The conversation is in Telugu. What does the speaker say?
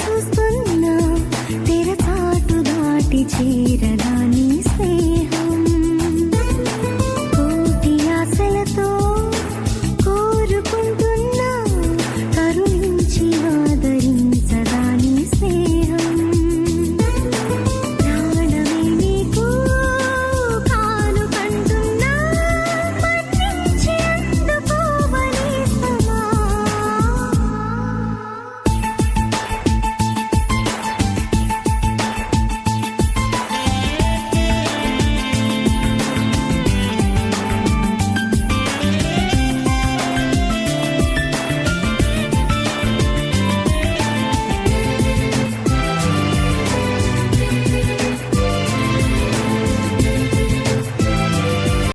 చూస్తున్నా తెర చాటు దాటి చీరదా